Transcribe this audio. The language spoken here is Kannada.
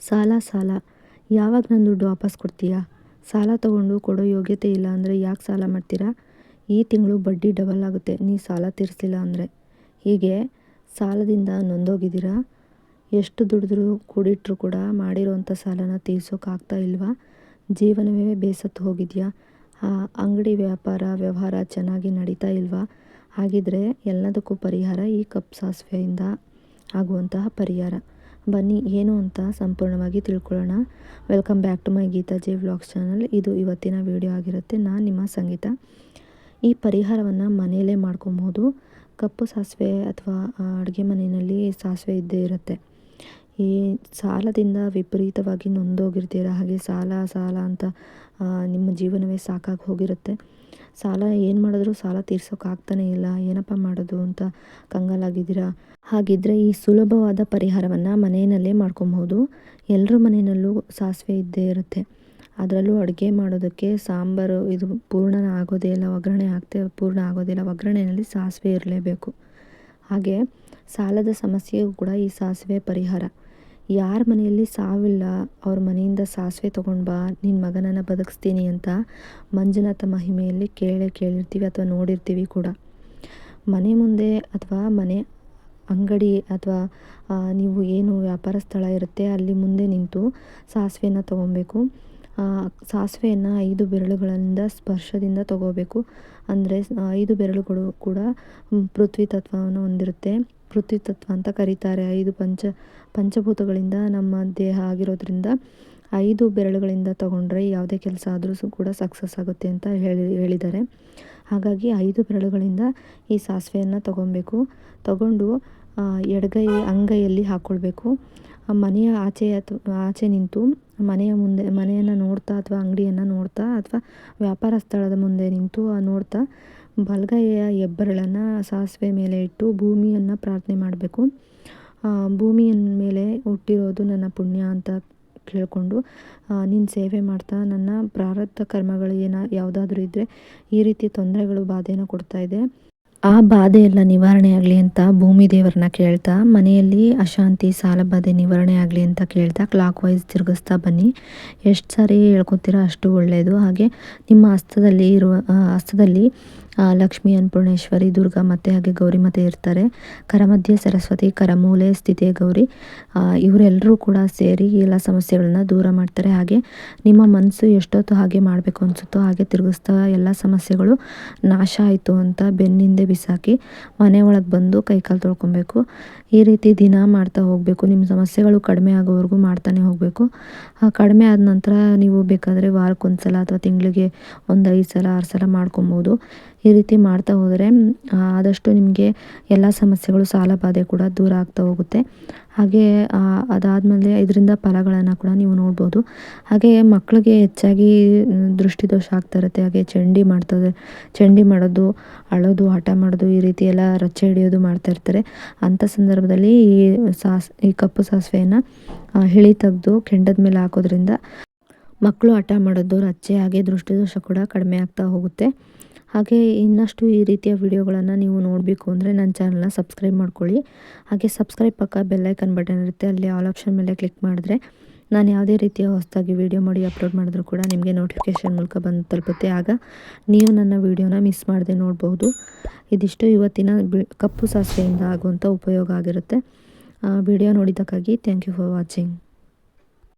ಸಾಲ ಸಾಲ. ಯಾವಾಗ ನನ್ನ ದುಡ್ಡು ವಾಪಸ್ ಕೊಡ್ತೀಯಾ? ಸಾಲ ತಗೊಂಡು ಕೊಡೋ ಯೋಗ್ಯತೆ ಇಲ್ಲ ಅಂದರೆ ಯಾಕೆ ಸಾಲ ಮಾಡ್ತೀರಾ? ಈ ತಿಂಗಳು ಬಡ್ಡಿ ಡಬಲ್ ಆಗುತ್ತೆ, ನೀ ಸಾಲ ತೀರಿಸಲಿಲ್ಲ ಅಂದರೆ. ಹೀಗೆ ಸಾಲದಿಂದ ನೊಂದೋಗಿದ್ದೀರಾ? ಎಷ್ಟು ದುಡಿದ್ರೂ ಕೂಡಿಟ್ರು ಕೂಡ ಮಾಡಿರೋವಂಥ ಸಾಲನ ತೀರಿಸೋಕ್ಕಾಗ್ತಾ ಇಲ್ವಾ? ಜೀವನವೇ ಬೇಸತ್ತು ಹೋಗಿದೆಯಾ? ಅಂಗಡಿ ವ್ಯಾಪಾರ, ವ್ಯವಹಾರ ಚೆನ್ನಾಗಿ ನಡೀತಾ ಇಲ್ವಾ? ಹಾಗಿದ್ರೆ ಎಲ್ಲದಕ್ಕೂ ಪರಿಹಾರ ಈ ಕಪ್ ಸಾಸಿವೆಯಿಂದ ಆಗುವಂತಹ ಪರಿಹಾರ. ಬನ್ನಿ, ಏನು ಅಂತ ಸಂಪೂರ್ಣವಾಗಿ ತಿಳ್ಕೊಳ್ಳೋಣ. Welcome back to my Geetha J vlogs channel ಇದು ಇವತ್ತಿನ ವಿಡಿಯೋ ಆಗಿರುತ್ತೆ. ನಾನು ನಿಮ್ಮ ಸಂಗೀತ. ಈ ಪರಿಹಾರವನ್ನು ಮನೆಯಲ್ಲೇ ಮಾಡ್ಕೊಬೋದು. ಕಪ್ಪು ಸಾಸಿವೆ ಅಥವಾ ಅಡುಗೆ ಮನೆಯಲ್ಲಿ ಸಾಸಿವೆ ಇದ್ದೇ ಇರುತ್ತೆ. ಈ ಸಾಲದಿಂದ ವಿಪರೀತವಾಗಿ ನೊಂದೋಗಿರ್ತೀರ? ಹಾಗೆ ಸಾಲ ಸಾಲ ಅಂತ ನಿಮ್ಮ ಜೀವನವೇ ಸಾಕಾಗಿ ಹೋಗಿರುತ್ತೆ. ಸಾಲ ಏನು ಮಾಡಿದ್ರೂ ಸಾಲ ತೀರ್ಸೋಕ್ಕಾಗ್ತಾನೇ ಇಲ್ಲ. ಏನಪ್ಪ ಮಾಡೋದು ಅಂತ ಕಂಗಾಲಾಗಿದ್ದೀರಾ? ಹಾಗಿದ್ದರೆ ಈ ಸುಲಭವಾದ ಪರಿಹಾರವನ್ನು ಮನೆಯಲ್ಲೇ ಮಾಡ್ಕೊಬಹುದು ಎಲ್ಲರ ಮನೆಯಲ್ಲೂ ಸಾಸಿವೆ ಇದ್ದೇ ಇರುತ್ತೆ. ಅದರಲ್ಲೂ ಅಡುಗೆ ಮಾಡೋದಕ್ಕೆ ಸಾಂಬಾರು ಇದು ಪೂರ್ಣ ಆಗೋದೇ ಇಲ್ಲ, ಒಗ್ಗರಣೆ ಆಗ್ತೇ ಪೂರ್ಣ ಆಗೋದಿಲ್ಲ ಒಗ್ಗರಣೆಯಲ್ಲಿ ಸಾಸಿವೆ ಇರಲೇಬೇಕು. ಹಾಗೆ ಸಾಲದ ಸಮಸ್ಯೆಯೂ ಕೂಡ ಈ ಸಾಸಿವೆ ಪರಿಹಾರ. ಯಾರ ಮನೆಯಲ್ಲಿ ಸಾವಿಲ್ಲ, ಅವ್ರ ಮನೆಯಿಂದ ಸಾಸಿವೆ ತೊಗೊಂಡು ಬಾ ನಿನ್ನ ಮಗನನ್ನು ಬದುಕಿಸ್ತೀನಿ ಅಂತ ಮಂಜುನಾಥ ಮಹಿಮೆಯಲ್ಲಿ ಕೇಳೇ ಕೇಳಿರ್ತೀವಿ ಅಥವಾ ನೋಡಿರ್ತೀವಿ ಕೂಡ. ಮನೆ ಮುಂದೆ ಅಥವಾ ಮನೆ ಅಂಗಡಿ ಅಥವಾ ನೀವು ಏನು ವ್ಯಾಪಾರ ಸ್ಥಳ ಇರುತ್ತೆ, ಅಲ್ಲಿ ಮುಂದೆ ನಿಂತು ಸಾಸಿವೆಯನ್ನು ತೊಗೊಬೇಕು. ಸಾಸಿವೆಯನ್ನು ಐದು ಬೆರಳುಗಳಿಂದ ಸ್ಪರ್ಶದಿಂದ ತಗೋಬೇಕು. ಅಂದರೆ ಐದು ಬೆರಳುಗಳು ಕೂಡ ಪೃಥ್ವಿ ತತ್ವವನ್ನು ಹೊಂದಿರುತ್ತೆ. ಪೃಥ್ವಿ ತತ್ವ ಅಂತ ಕರೀತಾರೆ. ಐದು ಪಂಚ, ಪಂಚಭೂತಗಳಿಂದ ನಮ್ಮ ದೇಹ ಆಗಿರೋದ್ರಿಂದ ಐದು ಬೆರಳುಗಳಿಂದ ತಗೊಂಡ್ರೆ ಯಾವುದೇ ಕೆಲಸ ಆದರೂ ಕೂಡ ಸಕ್ಸಸ್ ಆಗುತ್ತೆ ಅಂತ ಹೇಳಿ, ಹೇಳಿದ್ದಾರೆ. ಹಾಗಾಗಿ ಐದು ಬೆರಳುಗಳಿಂದ ಈ ಸಾಸಿವೆಯನ್ನು ತಗೊಬೇಕು ತಗೊಂಡು ಎಡಗೈ, ಅಂಗೈಯಲ್ಲಿ ಹಾಕ್ಕೊಳ್ಬೇಕು ಮನೆಯ ಆಚೆ ಅಥವಾ ಆಚೆ ನಿಂತು ಮನೆಯ ಮುಂದೆ, ಮನೆಯನ್ನು ನೋಡ್ತಾ ಅಥವಾ ಅಂಗಡಿಯನ್ನು ನೋಡ್ತಾ ಅಥವಾ ವ್ಯಾಪಾರ ಸ್ಥಳದ ಮುಂದೆ ನಿಂತು ನೋಡ್ತಾ ಬಲಗೈಯ ಹೆಬ್ಬೆರಳನ್ನು ಸಾಸಿವೆ ಮೇಲೆ ಇಟ್ಟು ಭೂಮಿಯನ್ನು ಪ್ರಾರ್ಥನೆ ಮಾಡಬೇಕು. ಭೂಮಿಯ ಮೇಲೆ ಹುಟ್ಟಿರೋದು ನನ್ನ ಪುಣ್ಯ ಅಂತ ಕೇಳಿಕೊಂಡು ನಿನ್ನ ಸೇವೆ ಮಾಡ್ತಾ ನನ್ನ ಪ್ರಾರಬ್ಧ ಕರ್ಮಗಳು ಏನ, ಯಾವುದಾದ್ರೂ ಇದ್ದರೆ ಈ ರೀತಿ ತೊಂದರೆಗಳು ಕೊಡ್ತಾ ಇದೆ. ಆ ಬಾಧೆ ಎಲ್ಲ ನಿವಾರಣೆ ಆಗಲಿ ಅಂತ ಭೂಮಿ ದೇವರನ್ನ ಕೇಳ್ತಾ, ಮನೆಯಲ್ಲಿ ಅಶಾಂತಿ ಸಾಲ ಬಾಧೆ ನಿವಾರಣೆ ಆಗಲಿ ಅಂತ ಕೇಳ್ತಾ ಕ್ಲಾಕ್ ವೈಸ್ ತಿರುಗಿಸ್ತಾ ಬನ್ನಿ. ಎಷ್ಟು ಸಾರಿ ಹೇಳ್ಕೊತೀರ ಅಷ್ಟು ಒಳ್ಳೆಯದು ಹಾಗೆ ನಿಮ್ಮ ಹಸ್ತದಲ್ಲಿ ಇರುವ ಹಸ್ತದಲ್ಲಿ ಲಕ್ಷ್ಮಿ ಅನ್ನಪೂರ್ಣೇಶ್ವರಿ, ದುರ್ಗಾ ಮತ್ತು ಹಾಗೆ ಗೌರಿ ಮತ್ತೆ ಇರ್ತಾರೆ. ಕರಮಧ್ಯೆ, ಸರಸ್ವತಿ, ಕರಮೂಲೆ, ಸ್ಥಿತಿ ಗೌರಿ ಇವರೆಲ್ಲರೂ ಕೂಡ ಸೇರಿ ಎಲ್ಲ ಸಮಸ್ಯೆಗಳನ್ನ ದೂರ ಮಾಡ್ತಾರೆ. ಹಾಗೆ ನಿಮ್ಮ ಮನಸ್ಸು ಎಷ್ಟೊತ್ತು ಹಾಗೆ ಮಾಡಬೇಕು ಅನಿಸುತ್ತೋ ಹಾಗೆ ತಿರುಗಿಸ್ತಾ ಎಲ್ಲ ಸಮಸ್ಯೆಗಳು ನಾಶ ಆಯಿತು ಅಂತ ಬೆನ್ನಿಂದೆ ಬಿಸಾಕಿ ಮನೆ ಒಳಗೆ ಬಂದು ಕೈಕಾಲು ತೊಳ್ಕೊಬೇಕು. ಈ ರೀತಿ ದಿನ ಮಾಡ್ತಾ ಹೋಗಬೇಕು. ನಿಮ್ಮ ಸಮಸ್ಯೆಗಳು ಕಡಿಮೆ ಆಗೋವರೆಗೂ ಮಾಡ್ತಾನೆ ಹೋಗಬೇಕು. ಕಡಿಮೆ ಆದ ನಂತರ ನೀವು ಬೇಕಾದರೆ ವಾರಕ್ಕೊಂದು ಅಥವಾ ತಿಂಗಳಿಗೆ ಒಂದು ಐದು ಸಲ, ಆರು ಸಲ ಮಾಡ್ಕೊಬೋದು. ಈ ರೀತಿ ಮಾಡ್ತಾ ಹೋದರೆ ಆದಷ್ಟು ನಿಮಗೆ ಎಲ್ಲ ಸಮಸ್ಯೆಗಳು ಸಾಲ ಬಾಧೆ ಕೂಡ ದೂರ ಆಗ್ತಾ ಹೋಗುತ್ತೆ. ಹಾಗೆ ಅದಾದಮೇಲೆ ಇದರಿಂದ ಫಲಗಳನ್ನು ಕೂಡ ನೀವು ನೋಡ್ಬೋದು. ಹಾಗೆ ಮಕ್ಕಳಿಗೆ ಹೆಚ್ಚಾಗಿ ದೃಷ್ಟಿದೋಷ ಆಗ್ತಾ ಇರುತ್ತೆ. ಹಾಗೆ ಚಂಡಿ ಮಾಡ್ತದೆ, ಚಂಡಿ ಮಾಡೋದು, ಅಳೋದು, ಹಠ ಮಾಡೋದು, ಈ ರೀತಿ ಎಲ್ಲ ರಚ್ಚೆ ಹಿಡಿಯೋದು ಮಾಡ್ತಾ ಇರ್ತಾರೆ. ಅಂಥ ಸಂದರ್ಭದಲ್ಲಿ ಈ ಸಾಸ್, ಈ ಕಪ್ಪು ಸಾಸಿವೆಯನ್ನು ಹಿಳಿ ತೆಗೆದು ಕೆಂಡದ ಮೇಲೆ ಹಾಕೋದ್ರಿಂದ ಮಕ್ಕಳು ಹಠ ಮಾಡೋದು ರಚ್ಚೆ ಹಾಗೆ ದೃಷ್ಟಿದೋಷ ಕೂಡ ಕಡಿಮೆ ಆಗ್ತಾ ಹೋಗುತ್ತೆ. ಹಾಗೆ ಇನ್ನಷ್ಟು ಈ ರೀತಿಯ ವಿಡಿಯೋಗಳನ್ನು ನೀವು ನೋಡಬೇಕು ಅಂದರೆ ನನ್ನ ಚಾನಲ್ನ ಸಬ್ಸ್ಕ್ರೈಬ್ ಮಾಡ್ಕೊಳ್ಳಿ. ಹಾಗೆ ಸಬ್ಸ್ಕ್ರೈಬ್ ಪಕ್ಕ ಬೆಲ್ಲೈಕನ್ ಬಟನ್ ಇರುತ್ತೆ, ಅಲ್ಲಿ ಆಲ್ ಆಪ್ಷನ್ ಮೇಲೆ ಕ್ಲಿಕ್ ಮಾಡಿದ್ರೆ ನಾನು ಯಾವುದೇ ರೀತಿಯ ಹೊಸದಾಗಿ ವೀಡಿಯೋ ಮಾಡಿ ಅಪ್ಲೋಡ್ ಮಾಡಿದ್ರು ಕೂಡ ನಿಮಗೆ ನೋಟಿಫಿಕೇಷನ್ ಮೂಲಕ ಬಂದು ತಲುಪುತ್ತೆ. ಆಗ ನೀವು ನನ್ನ ವೀಡಿಯೋನ ಮಿಸ್ ಮಾಡದೆ ನೋಡ್ಬೋದು. ಇದಿಷ್ಟು. ಇವತ್ತಿನ ಕಪ್ಪು ಸಾಸಿವೆಯಿಂದ ಆಗುವಂಥ ಉಪಯೋಗ ಆಗಿರುತ್ತೆ. ವಿಡಿಯೋ ನೋಡಿದ್ದಕ್ಕಾಗಿ ಥ್ಯಾಂಕ್ ಯು ಫಾರ್ ವಾಚಿಂಗ್